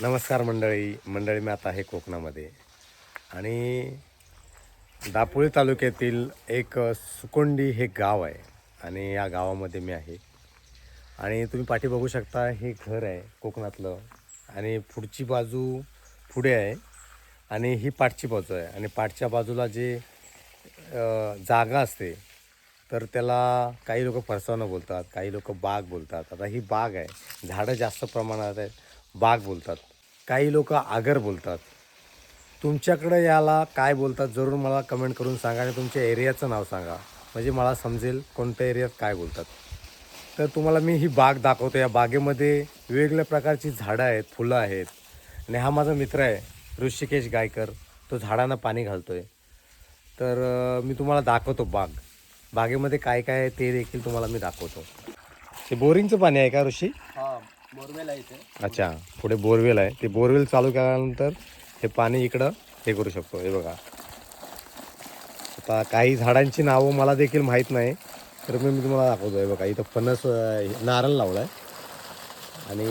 नमस्कार मंडळी. मंडळी मी आता आहे कोकणामध्ये. आणि दापोळी तालुक्यातील एक सुकोंडी हे गाव आहे. आणि या गावामध्ये मी आहे. आणि तुम्ही पाठी बघू शकता हे घर आहे कोकणातलं. आणि पुढची बाजू पुढे आहे. आणि ही पाठची बाजू आहे. आणि पाठच्या बाजूला जे जागा असते तर त्याला काही लोक फरसावणं बोलतात काही लोक बाग बोलतात. आता ही बाग आहे. झाडं जास्त प्रमाणात आहेत. बाग बोलतात. काही लोक आगर बोलतात. तुमच्याकडे याला काय बोलतात जरूर मला कमेंट करून सांगा आणि तुमच्या एरियाचं नाव सांगा. म्हणजे मला समजेल कोणत्या एरियात काय बोलतात. तर तुम्हाला मी ही बाग दाखवतो. या बागेमध्ये वेगवेगळ्या प्रकारची झाडं आहेत फुलं आहेत. आणि हा माझा मित्र आहे ऋषिकेश गायकर. तो झाडांना पाणी घालतो आहे तर मी तुम्हाला दाखवतो बाग. बागेमध्ये काय काय आहे ते देखील तुम्हाला मी दाखवतो. ते बोरिंगचं पाणी आहे का ऋषी? हां बोरवेल आहे इथे. अच्छा पुढे बोरवेल आहे. ते बोरवेल चालू केल्यानंतर हे पाणी इकडं हे करू शकतो. हे बघा. आता काही झाडांची नावं मला देखील माहीत नाही तर मी मी तुम्हाला दाखवतो आहे बघा इथं फणस नारळ लावला आहे आणि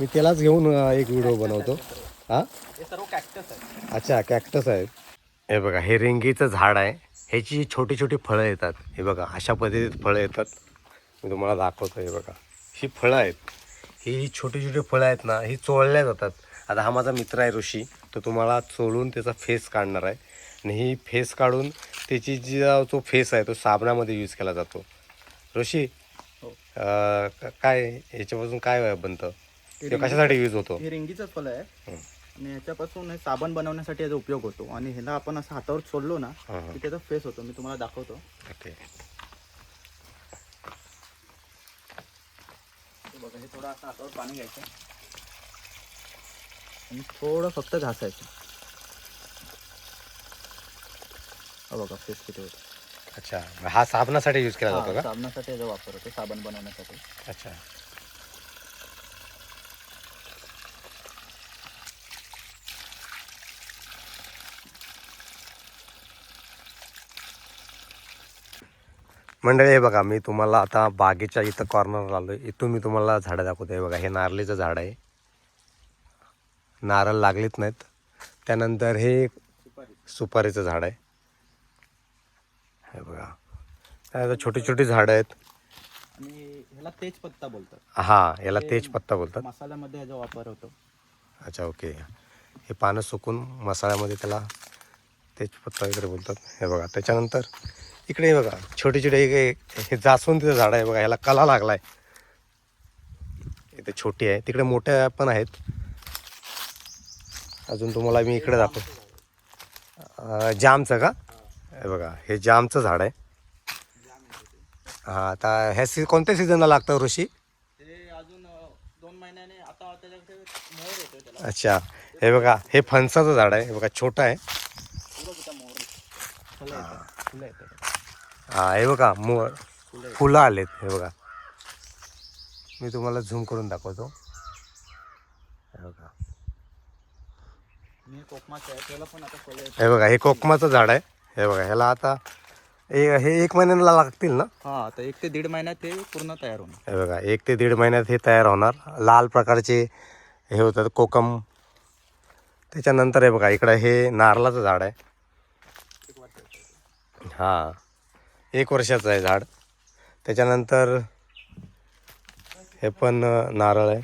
मी त्यालाच घेऊन एक व्हिडिओ बनवतो. हां? हे सर्व कॅक्टस आहे. अच्छा कॅक्टस आहे. हे बघा हे रेंगीचं झाड आहे. ह्याची छोटी छोटी फळं येतात. हे बघा अशा पद्धतीत फळं येतात. मी तुम्हाला दाखवतो हे बघा. ही फळं आहेत. ही जी छोटी छोटी फळं आहेत ना ही चोळल्या जातात. आता हा माझा मित्र आहे ऋषी तो तुम्हाला चोळून त्याचा फेस काढणार आहे. आणि ही फेस काढून त्याची जी जो फेस आहे तो साबणामध्ये यूज केला जातो. ऋषी हो. काय याच्यापासून काय बनतं? ते कशासाठी यूज होतो? हे रिंगीचंच फळ आहे. आणि याच्यापासून हे साबण बनवण्यासाठी याचा उपयोग होतो. आणि ह्याला आपण असं हातावर सोडलो ना. की त्याचा फेस होतो. मी तुम्हाला दाखवतो. ओके. बघा हे थोडं असं हातावर पाणी घ्यायचं. आणि थोडं फक्त घासायचं. हा बघा फेस किती होतो. अच्छा हा साबणासाठी यूज केला जातो का? साबणासाठी याचा वापर होतो साबण बनवण्यासाठी. अच्छा. मंडळी हे बघा मी तुम्हाला आता बागेच्या इथं कॉर्नर आलो इथून मी तुम्हाला झाडं दाखवतो हे बघा हे नारळीचं झाड आहे. नारळ लागलीत नाहीत. त्यानंतर हे सुपारी सुपारीचं झाड आहे. हे बघा. त्यानंतर छोटी छोटी झाडं आहेत. आणि ह्याला तेजपत्ता बोलतात. हां याला तेजपत्ता बोलतात. मसाल्यामध्ये याचा वापर होतो. अच्छा ओके. हे पानं सुकून मसाल्यामध्ये त्याला तेजपत्ता वगैरे बोलतात. हे बघा त्याच्यानंतर इकडे बघा छोटे छोटे हे हे जास्वंदीचं झाड आहे बघा ह्याला कला लागला आहे इथे छोटी आहे तिकडे मोठ्या पण आहेत. अजून तुम्हाला मी इकडे दाखव जामचं का? हे बघा हे जामचं झाड आहे. हां आता ह्या सी कोणत्या सीझनला लागतं ऋषी? अच्छा हे बघा हे फणसाचं झाड आहे बघा छोटं आहे. हा हे बघा मोर फुलं आलेत हे बघा. मी तुम्हाला झूम करून दाखवतो. हे बघा. मी हे बघा हे कोकमाचं झाड आहे. हे बघा ह्याला आता हे हे एक महिन्याला लागतील ना? हा आता एक ते दीड महिन्यात ते पूर्ण तयार होणार. हे बघा एक ते दीड महिन्यात हे तयार होणार. लाल प्रकारचे हे होतात कोकम. त्याच्यानंतर हे बघा इकडं हे नारळाचं झाड आहे. हां. एक वर्षाचं आहे झाड. त्याच्यानंतर हे पण नारळ आहे.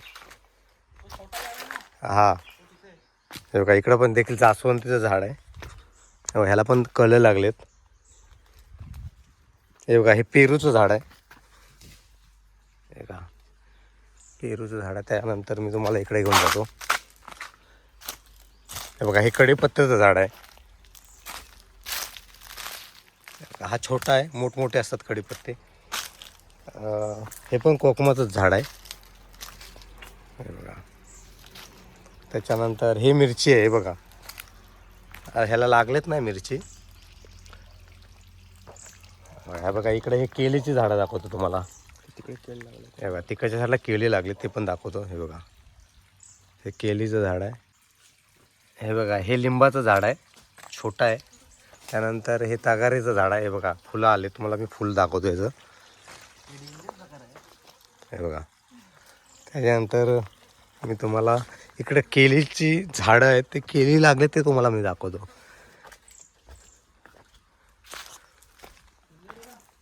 हां. हे बघा इकडं पण देखील जास्वंदीचं झाड आहे. ह्याला पण कळं लागलेत. हे बघा हे पेरूचं झाड आहे. हे का पेरूचं झाड आहे. त्यानंतर मी तुम्हाला इकडे घेऊन जातो. हे बघा हे कढीपत्त्याचं झाड आहे. हे छोटा आहे मोठमोठे असतात कढीपत्ते. अं, हे पण कोकमाचंच झाड आहे. हे बघा. त्याच्यानंतर हे मिरची आहे हे बघा. ह्याला लागलेत नाही मिरची. ह्या बघा इकडे हे केलीची झाडं दाखवतो तुम्हाला. तिकडे लागलं. हे बघा तिकडच्या झाडला केळी लागली ते पण दाखवतो हे बघा. हे केलीचं झाड आहे. हे बघा हे लिंबाचं झाड आहे छोटं आहे. त्यानंतर हे तगारीचं झाड आहे बघा. फुलं आले तुम्हाला मी फुल दाखवतो याचं. हे बघा. त्याच्यानंतर मी तुम्हाला इकडे केळीची झाडं आहेत ते केळी लागले ते तुम्हाला मी दाखवतो.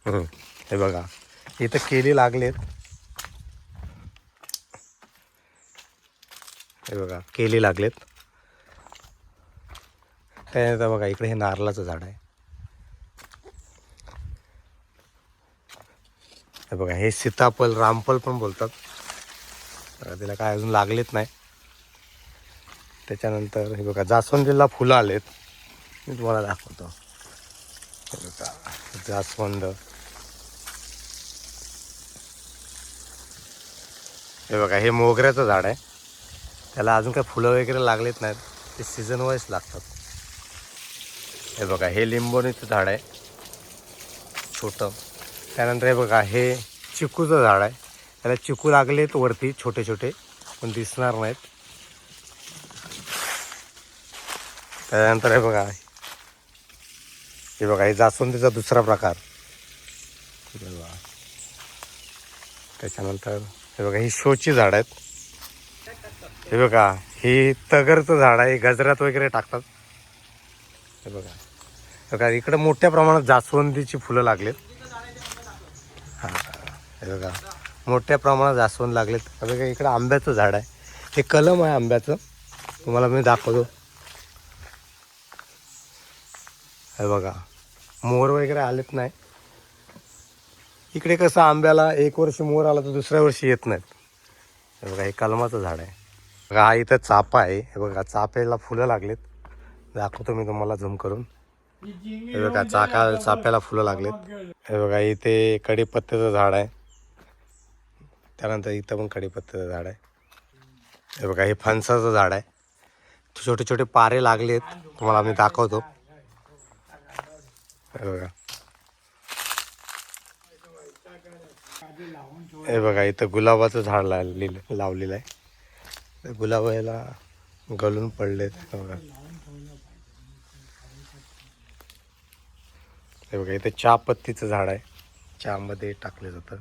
हे बघा. इथं केळी लागलेत. हे बघा केळी लागलेत. त्यानंतर बघा इकडे हे नारळाचं झाड आहे. हे बघा हे सीताफळ रामफल पण बोलतात. बघा, तिला काय अजून लागलेत नाही. त्याच्यानंतर हे बघा जास्वंदीला फुलं आलेत. मी तुम्हाला दाखवतो. हे बघा जास्वंद. हे बघा हे मोगऱ्याचं झाड आहे. त्याला अजून काही फुलं वगैरे लागलेत नाहीत. ते सीझन वाईज लागतात. हे बघा हे लिंबोणीचं झाड आहे. छोटं. त्यानंतर हे बघा हे चिकूचं झाड आहे. त्याला चिकू लागलेत वरती छोटे छोटे पण दिसणार नाहीत. त्यानंतर हे बघा हे बघा हे जास्वंदीचा दुसरा प्रकार. त्याच्यानंतर हे बघा ही शोची झाड आहेत. हे बघा हे तगरचं झाड आहे गजरात वगैरे टाकतात. हे बघा. बघा इकडं मोठ्या प्रमाणात जास्वंदीची फुलं लागलेत. हां हे बघा मोठ्या प्रमाणात जास्वंद लागलेत. बघा इकडं आंब्याचं झाड आहे. हे कलम आहे आंब्याचं. तुम्हाला मी दाखवतो. हे बघा मोर वगैरे आलेत नाही. इकडे कसं आंब्याला एक वर्ष मोर आला तर दुसऱ्या वर्षी येत नाहीत. हे बघा हे कलमाचं झाड आहे. बघा हा इथं चापा आहे. हे बघा चापेला फुलं लागलेत. दाखवतो मी तुम्हाला झूम करून. हे बघा चाका चाफ्याला फुलं लागलेत. हे बघा इथे कडीपत्त्याचं झाड आहे. त्यानंतर इथं पण कडीपत्त्याचं झाड आहे. हे बघा हे फणसाचं झाड आहे. छोटे छोटे पारे लागलेत. तुम्हाला मी दाखवतो. हे बघा. हे बघा इथं गुलाबाचं झाड लावलेलं लावलेलं आहे. गुलाबाला गुलाब याला गळून पडलेत. बघा. हे बघा इथे चहापत्तीचं झाड आहे. चहामध्ये टाकलं जातं.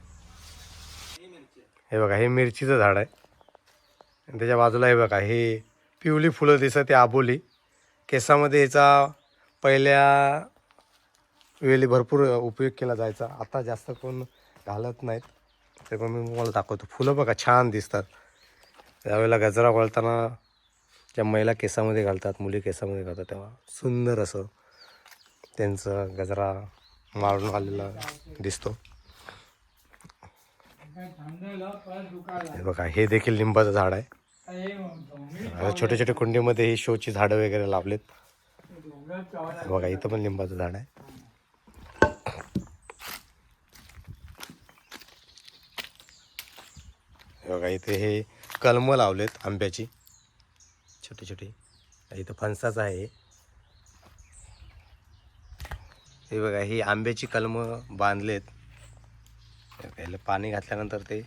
हे बघा हे मिरचीचं झाड आहे. आणि त्याच्या बाजूला हे बघा हे पिवळी फुलं दिसत ते आबोली. केसामध्ये याचा पहिल्या वेळी भरपूर उपयोग केला जायचा. आता जास्त कोण घालत नाहीत. ते पण मी तुम्हाला दाखवतो. फुलं बघा छान दिसतात. त्यावेळेला गजरा वळताना ज्या महिला केसामध्ये घालतात मुली केसामध्ये घालतात तेव्हा सुंदर असं त्यांचं गजरा मारून आलेला दिसतो. हे बघा हे देखील लिंबाचं झाड आहे. छोट्या छोटे छोटे कुंडीमध्ये ही शोची झाडं वगैरे लावलेत. बघा इथं पण लिंबाचं झाड आहे. बघा इथे हे कलमं लावलेत आंब्याची. छोटी छोटी. इथं फणसाचं आहे हे बघा ही आंब्याची कलमं बांधलेत. हे याला पाणी घातल्यानंतर ते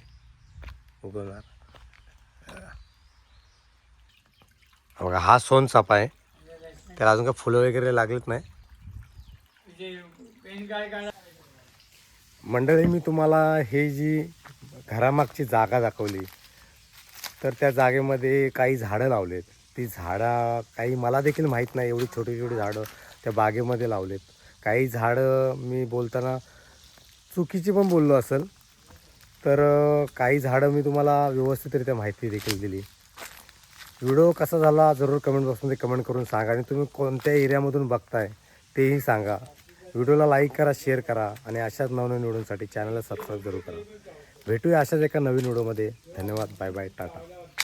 उगवणार. बघा हा सोनचाफा आहे. त्याला अजून काही फुलं वगैरे लागलेत नाही. मंडळी मी तुम्हाला हे जी घरामागची जागा दाखवली तर त्या जागेमध्ये काही झाडं लावलेत. ती झाडं काही मला देखील माहीत नाही एवढी छोटी छोटी झाडं त्या बागेमध्ये लावलेत. काही झाडं मी बोलताना चुकीची पण बोललो असेल तर काही झाडं मी तुम्हाला व्यवस्थितरित्या माहिती देखील दिली. व्हिडिओ कसा झाला जरूर कमेंट बॉक्समध्ये कमेंट करून सांगा आणि तुम्ही कोणत्या एरियामधून बघताय तेही सांगा. व्हिडिओला लाईक करा शेअर करा आणि अशाच नवनवीन व्हिडिओसाठी चॅनलला सबस्क्राईब जरूर करा. भेटूया अशाच एका नवीन व्हिडिओमध्ये. धन्यवाद. Bye bye Tata.